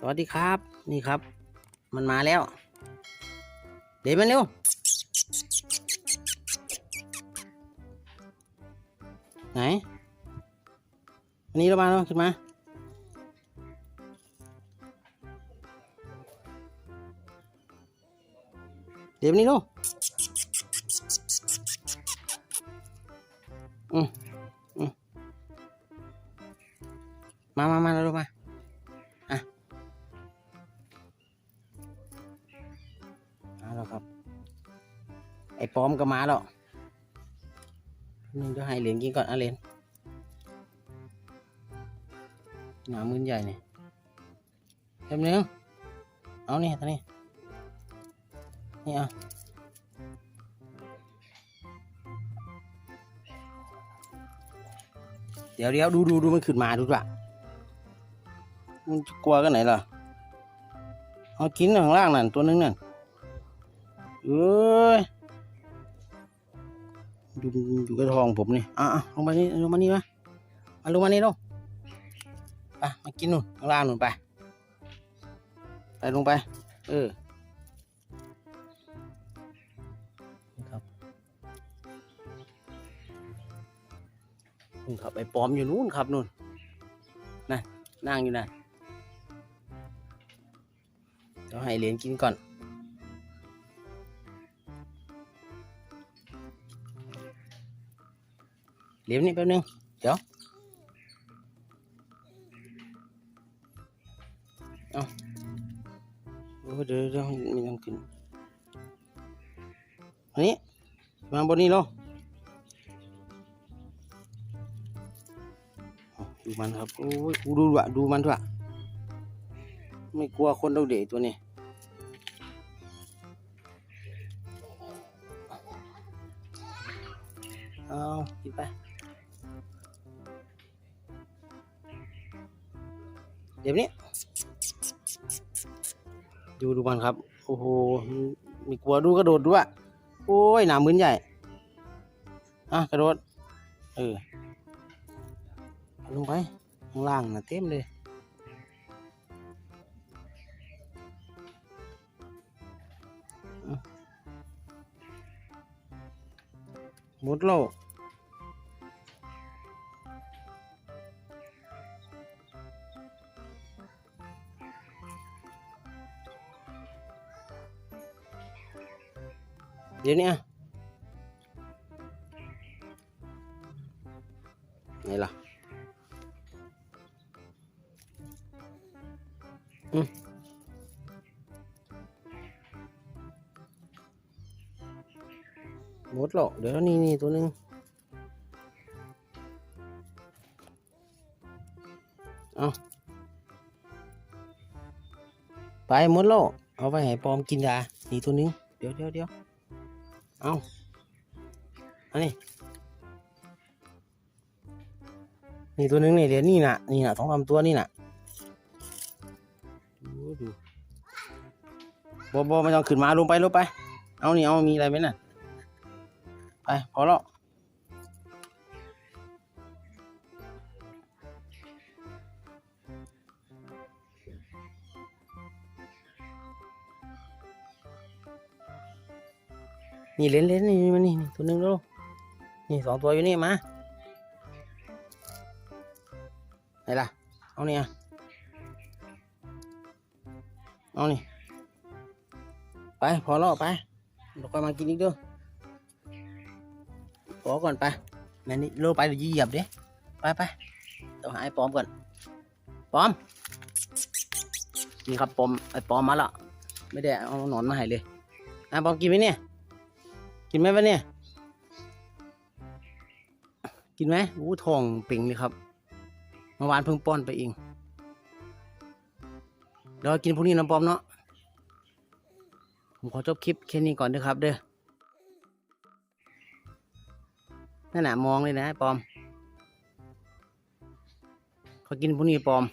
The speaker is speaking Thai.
สวัสดีครับ นี่ครับ มันมาแล้ว เดี๋ยวมันเร็ว ไหน อันนี้เรามาแล้วขึ้นมาเดี๋ยวนี้ลูกอืมอืมมามามาเรามา ไอ้ปอมก็มาแล้วนึงจะให้เหรียญกินก่อนอะเหรียญหนามืนใหญ่เนี่ยแป๊บนึงเอานี่ตอนนี้นี่เอาเดี๋ยวเดี๋ยวดูดูดูมันขึ้นมาดูด้วยมันกลัวกันไหนล่ะเอากินข้างล่างนั่นตัวนึงนั่นเอ้ย ดูดูดูกระทองผมนี่อะอะลงมานี่ลงมานี่มามาลงมานี่ลงไปมากินนู่นข้างล่างนู่นไปไปลงไป เออครับนู่นครับไอ้ปอมอยู่นู่นครับนู่นนั่นนั่งอยู่นั่นเดี๋ยวให้เหรียญกินก่อน เหรียญนี่แป๊บนึง เดี๋ยว เอาโอ้เดี๋ยวเดี๋ยวมันยังกินอันนี้มาบนนี้เนาะเอาดูมันครับ โอ้ยดูดูอะดูมันด้วยไม่กลัวคนเราเด็กตัวนี้เอากินไป ดี๋ยวนี้ ดูดูมันครับ โอ้โห มีกลัวดูกระโดดด้วย โอ้ยหนามืนใหญ่ อะกระโดด เออ ลงไป ข้างล่างนะเต็มเลย หมดแล้ว เดี๋ยวนี้อะไหนล่ะอืมหมดแล้วเดี๋ยวนี่นี่ตัวหนึงเอาไปหมดแล้วเอาไปให้ปอมกินยานี่ตัวหนึงเดี๋ยวเดี๋ยวเดี๋ยว เอาอันนี้ นี่ตัวหนึงนี่เดี๋ยวนี่น่ะ นี่น่ะสองสามตัวนี่น่ะดูดูบอบอไม่ต้องขึ้นมาลงไปลงไป เอานี่เอามีอะไรไหมน่ะ ไปพอแล้ว นี่เล่นเล่นนี่มานี่นี่ตัวหนึ่งแล้วนี่สองตัวอยู่นี่มาไหนล่ะ เอาเนี่ยเอานี่ ไป พอแล้วไปเดี๋ยวค่อยมากินอีกเด้อขอก่อนไปนั่นนี่โลไปเดี๋ยวเหยียบดิไปไปต้องหาไอ้ปอมก่อน ปอม นี่ครับปอม ไอ้ปอมมาละ ไม่ได้เอาหนอนมาให้เลยไอะปอมกินไหมเนี่ย กินไหมวะเนี่ย กินไหมอู้ทองป่งเลยครับเมื่อวานเพิ่งป้อนไปเองเดี๋ยวกินพวกนี้นะปอมเนาะผมขอจบคลิปแค่นี้ก่อนเด้อครับ เด้อนั่นน่ะมองเลยนะปอม เขากินพวกนี้ปอม